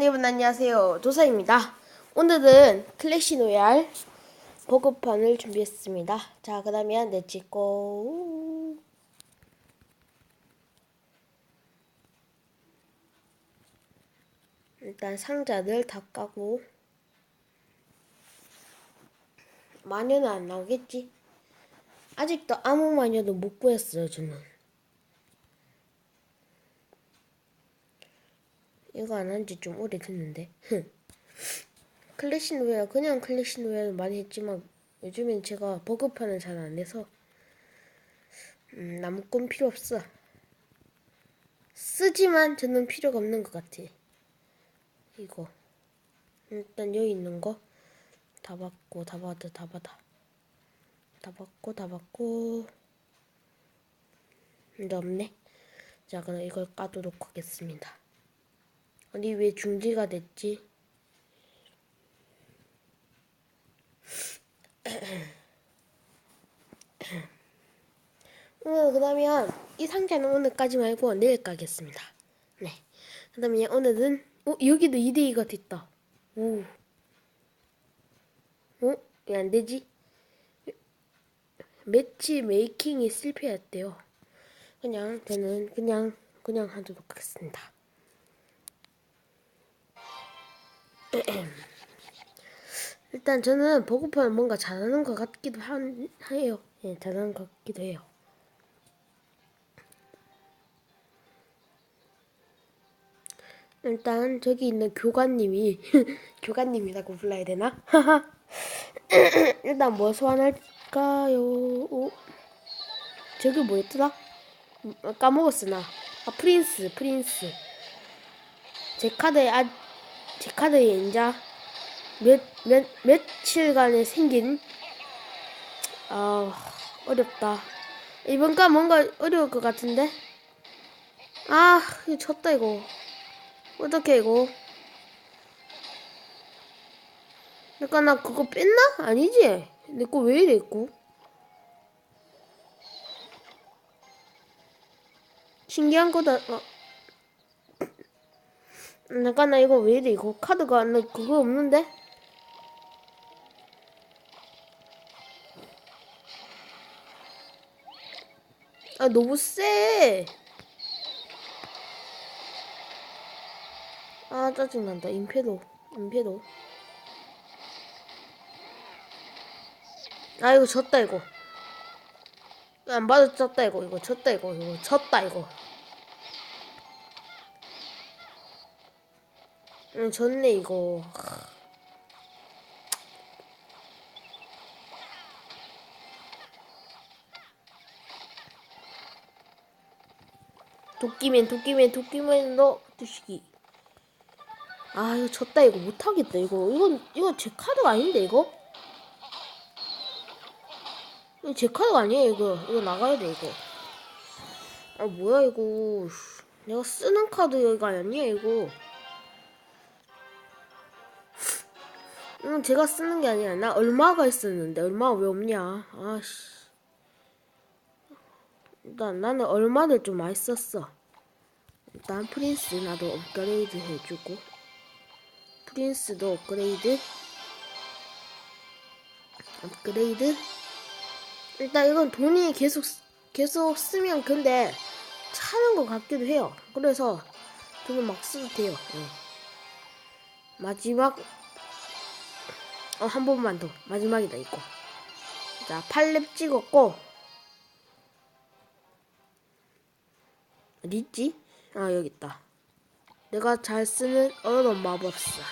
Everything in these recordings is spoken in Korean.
여러분 안녕하세요. 조사입니다. 오늘은 클래시노얄 버그판을 준비했습니다. 자 그러면 렛츠고 일단 상자를 다 까고. 마녀는 안 나오겠지? 아직도 아무 마녀도 못 구했어요 저는 이거 안 한 지 좀 오래됐는데. 클래시노웨어 그냥 클래시노웨어는 많이 했지만 요즘엔 제가 버그판을 잘 안 해서 음, 나무꾼 필요 없어. 쓰지만 저는 필요가 없는 것 같아. 이거 일단 여기 있는 거 다 받고 다 받아 다 받아 다 받고 다 받고 근데 없네. 자 그럼 이걸 까도록 하겠습니다. 아니 왜 중지가 됐지? 오늘 그러면 이 상자는 오늘까지 말고 내일 까겠습니다. 네. 그다음에 오늘은 어 여기도 2대 2가 됐다. 오. 어? 왜 안 되지? 매치 메이킹이 실패했대요. 그냥 저는 그냥 그냥 하도록 하겠습니다. 일단 저는 버그판을 뭔가 잘하는 것 같기도 한, 해요. 예, 잘하는 것 같기도 해요. 일단 저기 있는 교관님이 교관님이라고 불러야 되나? 일단 뭐 소환할까요? 오, 저기 뭐였더라? 음, 까먹었어 나. 아 프린스 프린스. 제 카드에 아, 제 카드에 인자 몇, 몇, 며칠간에 생긴 아 어렵다. 이번 가 뭔가 어려울 것 같은데? 아 이거 졌다 이거. 어떡해 이거? 내가 나 그거 뺐나? 아니지? 내 거 왜 이래 있고 신기한 거다 어. 잠깐 나 이거 왜 이래 이거 카드가 나 그거 없는데 아 너무 세. 아 짜증난다. 임페도 임페도. 아 이거 졌다 이거. 안 봐도 졌다 이거 이거 졌다 이거 이거 졌다 이거. 응 졌네 이거. 도끼맨 도끼맨 도끼맨 너 두시기. 아 이거 졌다 이거 못하겠다 이거. 이건 이거 제 카드가 아닌데 이거? 이거 제 카드가 아니에요 이거. 이거 나가야 돼 이거. 아 뭐야 이거. 내가 쓰는 카드가 아니야 이거 이건 제가 쓰는 게 아니야 나 얼마가 있었는데 얼마가 왜 없냐 아씨 일단 나는 얼마를 좀 많이 썼어. 일단 프린스 나도 업그레이드 해주고 프린스도 업그레이드 업그레이드 일단 이건 돈이 계속 계속 쓰면 근데 차는 것 같기도 해요. 그래서 돈을 막 써도 돼요. 네. 마지막 어 한 번만 더 마지막이다 이거. 자 8렙 찍었고 어디 있지? 아 여기 있다. 내가 잘 쓰는 어려운 마법사.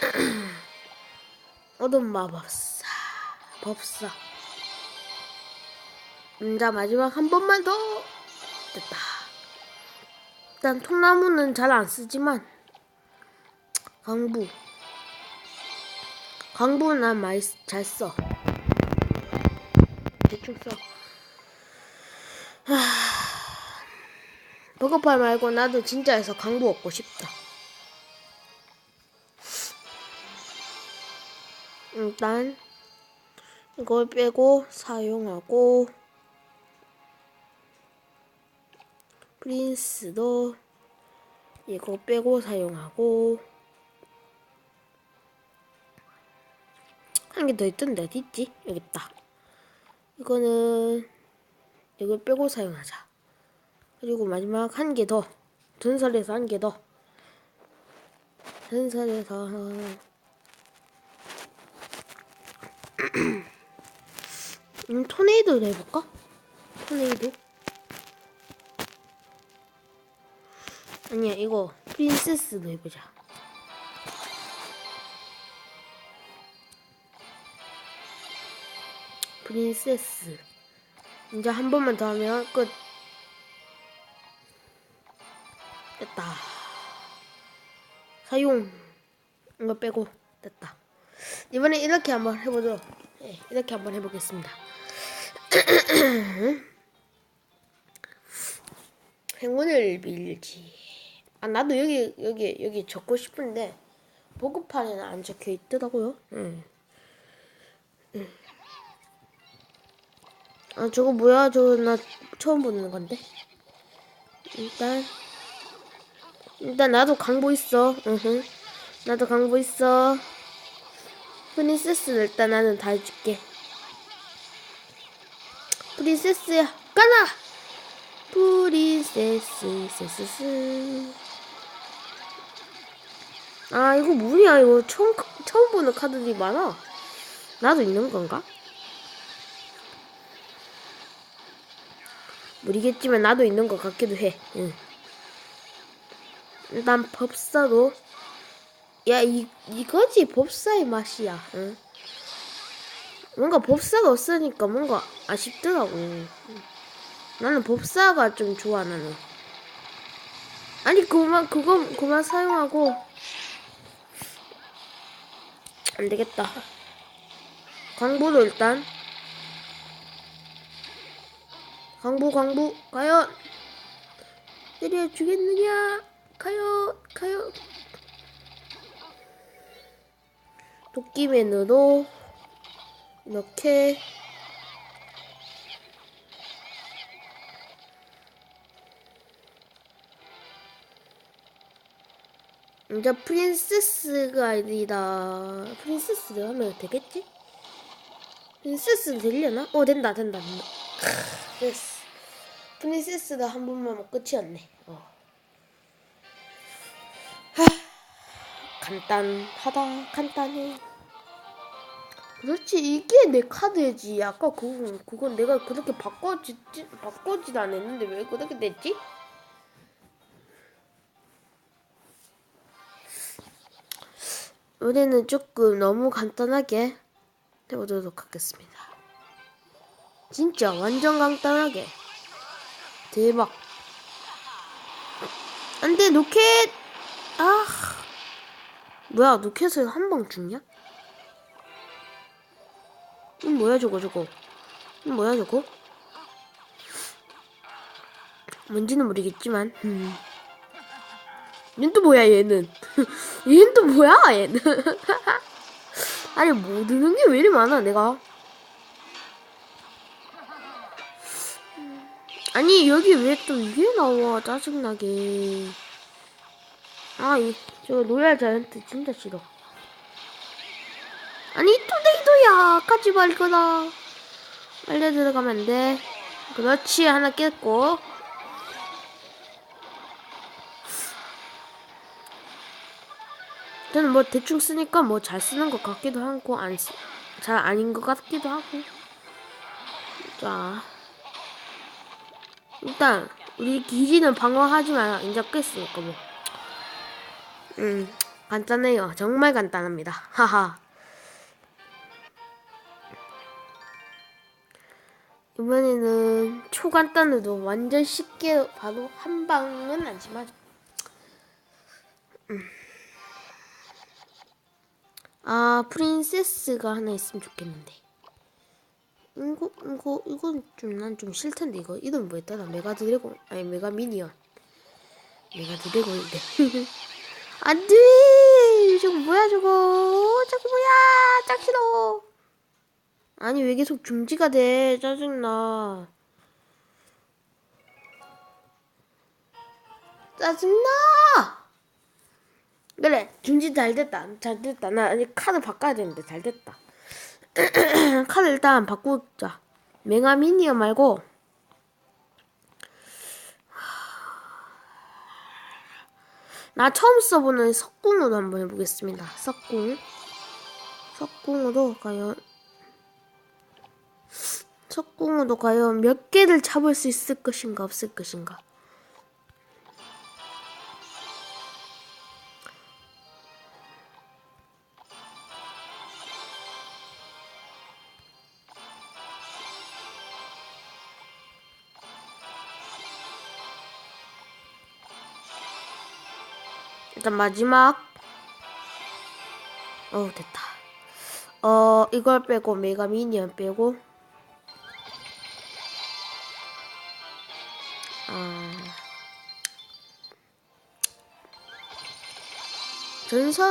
어둠 마법사. 법사. 음, 자 마지막 한 번만 더 됐다. 일단 통나무는 잘 안 쓰지만 강부. 강부는 난 많이 쓰- 잘 써. 대충 써. 버거팔 말고 나도 진짜에서 강부 얻고 싶다. 일단 이걸 빼고 사용하고 프린스도 이거 빼고 사용하고 한 개 더 있던데 어디 있지? 여기 있다. 이거는 이걸 빼고 사용하자. 그리고 마지막 한 개 더. 전설에서 한 개 더. 전설에서 음, 토네이도로 해볼까? 토네이도. 아니야, 이거 프린세스도 해보자. 프린세스. 이제 한 번만 더 하면 끝. 됐다. 사용. 이거 빼고 됐다. 이번에 이렇게 한번 해보도록. 네, 이렇게 한번 해보겠습니다. 행운을 빌지. 아 나도 여기 여기 여기 적고 싶은데 보급판에는 안 적혀 있더라고요. 응. 응. 아 저거 뭐야? 저거 나 처음 보는 건데. 일단 일단 나도 강보 있어. 으흠. 나도 강보 있어. 프린세스를 일단 나는 다 해줄게. 프린세스야, 까나! 프린세스, 세스스. 아, 이거 뭐야, 이거 처음, 처음 보는 카드들이 많아. 나도 있는 건가? 모르겠지만 나도 있는 것 같기도 해. 응. 일단 법사도 야, 이, 이거지 법사의 맛이야. 응? 뭔가 법사가 없으니까 뭔가 아쉽더라고. 나는 법사가 좀 좋아 나는. 아니 그만 그거 그만 사용하고 안 되겠다. 광부도 일단 광부 광부 과연 때려 주겠느냐? 가요 가요. 도끼맨으로 이렇게 이제 프린세스가 아니다. 프린세스를 하면 되겠지? 프린세스 되려나? 어 된다 된다 된다. 됐어. 프린세스가 한 번만 하면 끝이었네. 어. 하, 간단하다 간단해. 그렇지 이게 내 카드지. 아까 그건 그건 내가 그렇게 바꿔지 바꿔지 안 했는데 왜 그렇게 됐지? 이번에는 조금 너무 간단하게 해보도록 하겠습니다. 진짜 완전 간단하게. 대박. 안돼 로켓. 아. 뭐야 로켓을 한 방 죽냐? 이 뭐야 저거 저거. 이 뭐야 저거? 뭔지는 모르겠지만. 음. 얘는 또 뭐야 얘는 얘는 또 뭐야 얘는 아니 뭐 드는 게 왜 이리 많아 내가 아니 여기 왜 또 이게 나와 짜증나게. 아저 로얄 자이언트 진짜 싫어. 아니 토네이도야! 가지 말거나. 빨리 들어가면 안돼. 그렇지 하나 깼고. 저는 뭐 대충 쓰니까 뭐 잘 쓰는 것 같기도 하고 안잘 아닌 것 같기도 하고. 자 일단 우리 기지는 방어하지만 이제 깼으니까 뭐 음, 간단해요. 정말 간단합니다. 하하. 이번에는 초간단으로 완전 쉽게 바로 한 방은 아니지만 음. 아 프린세스가 하나 있으면 좋겠는데 이거 이거 이건 좀 난 좀 싫던데 이거. 이름 뭐였더라? 메가 드래곤 아니 메가 미니언. 메가 드래곤인데 안돼! 저거 뭐야 저거? 저거 뭐야? 짝 싫어. 아니 왜 계속 중지가 돼? 짜증나. 짜증나! 그래, 준지 잘 됐다. 잘 됐다. 나 아니 카드 바꿔야 되는데 잘 됐다. 카드 일단 바꾸자. 맹아 미니어 말고 나 처음 써보는 석궁으로 한번 해보겠습니다. 석궁. 석궁으로 과연 석궁으로 과연 몇 개를 잡을 수 있을 것인가 없을 것인가. 일단 마지막. 어 됐다. 어 이걸 빼고 메가 미니언 빼고. 아. 전설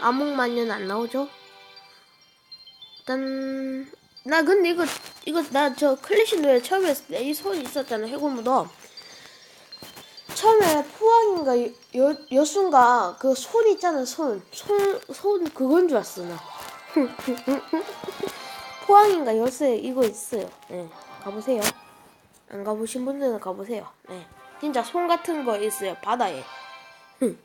암흑마녀는 안 나오죠? 일단 나 근데 이거 이거 나 저 클래식 노래 처음에 했을 때 이 손 있었잖아 해골무덤 처음에 포항인가 여, 여, 여순가 그 손 있잖아 손. 손, 손 그건 줄 알았어 나. 포항인가 여수에 이거 있어요. 네. 가보세요. 안 가보신 분들은 가보세요. 네. 진짜 손 같은 거 있어요. 바다에.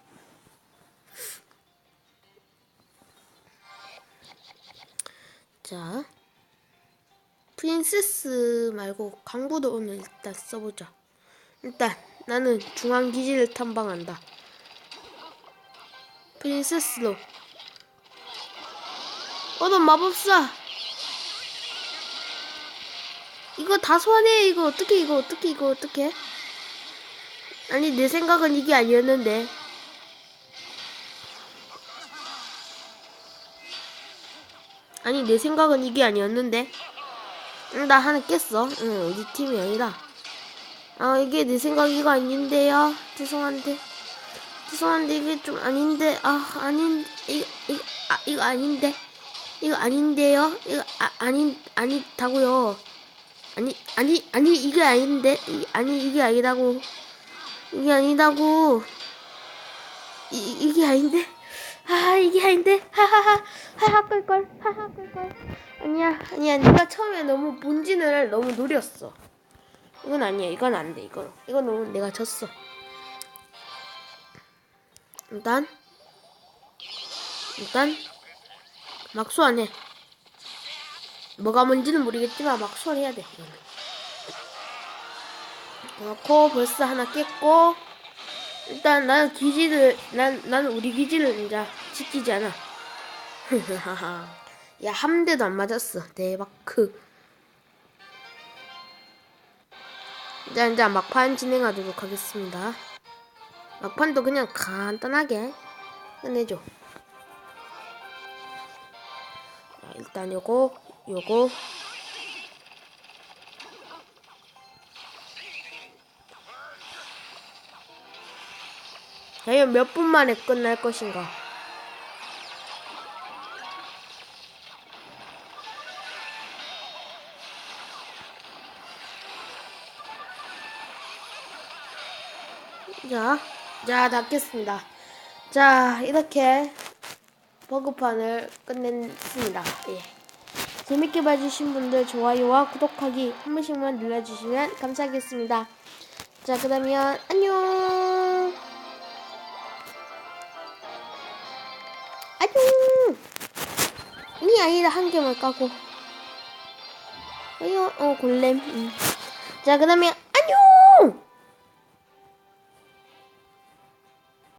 자. 프린세스 말고 강부도 오늘 일단 써보자. 일단 나는 중앙 기지를 탐방한다. 프린세스로. 어넌 마법사. 이거 다 소환해. 이거 어떻게 이거 어떻게 이거 어떻게? 아니 내 생각은 이게 아니었는데. 아니 내 생각은 이게 아니었는데. 응, 나 하나 깼어. 응, 우리 팀이 아니라. 아 이게 내 생각이가 아닌데요. 죄송한데. 죄송한데 이게 좀 아닌데. 아 아닌 이거 이거 아 이거 아닌데. 이거 아닌데요. 이거 아 아닌 아니다고요. 아니 아니 아니 이게 아닌데. 이, 아니 이게 아니다고. 이게 아니다고. 이 이게 아닌데. 아 이게 아닌데. 하하하. 하하 끌걸. 하하 끌걸. 아니야 아니야 네가 처음에 너무 본진을 너무 노렸어. 이건 아니야. 이건 안 돼. 이거. 이건 너무 내가 졌어. 일단 일단 막 소환해. 뭐가 뭔지는 모르겠지만 막 소환해야 돼. 그렇고 벌써 하나 깼고 일단 나는 기지를 난 나는 우리 기지를 이제 지키지 않아. 야 한 대도 안 맞았어. 대박 크. 이제 이제 막판 진행하도록 하겠습니다. 막판도 그냥 간단하게 끝내줘. 자, 일단 요거 요거 과연 몇 분 만에 끝날 것인가? 자, 자, 닫겠습니다. 자, 이렇게 버그판을 끝냈습니다. 예. 재밌게 봐주신 분들 좋아요와 구독하기 한 번씩만 눌러주시면 감사하겠습니다. 자, 그러면 안녕! 안녕! 이 아이를 한 개만 까고. 어여, 어, 골렘. 음. 자, 그러면